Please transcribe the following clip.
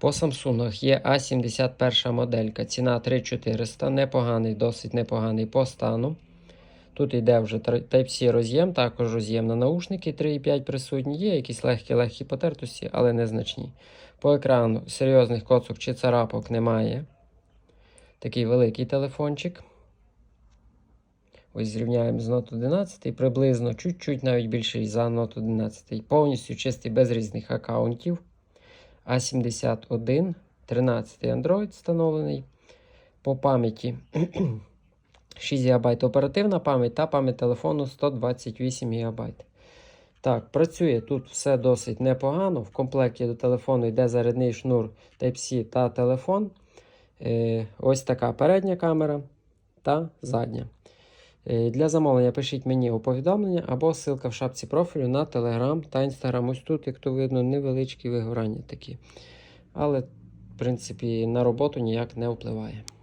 По Samsung є А71 моделька. Ціна 3400. Непоганий, досить непоганий по стану. Тут йде вже Type-C роз'єм, також роз'єм на наушники 3,5 присутні. Є якісь легкі-легкі потертості, але незначні. По екрану серйозних коцок чи царапок немає. Такий великий телефончик. Ось зрівняємо з Note 11, приблизно чуть-чуть навіть більший за Note 11. Повністю чистий без різних аккаунтів. А71, 13 Android встановлений. По пам'яті 6 ГБ оперативна пам'ять та пам'ять телефону 128 ГБ. Так, працює тут все досить непогано. В комплекті до телефону йде зарядний шнур Type-C та телефон. Е, ось така передня камера та задня. Е, Для замовлення пишіть мені у повідомлення або ссылка в шапці профілю на Telegram та Instagram. Ось тут, як то видно, невеличкі вигорання такі. Але, в принципі, на роботу ніяк не впливає.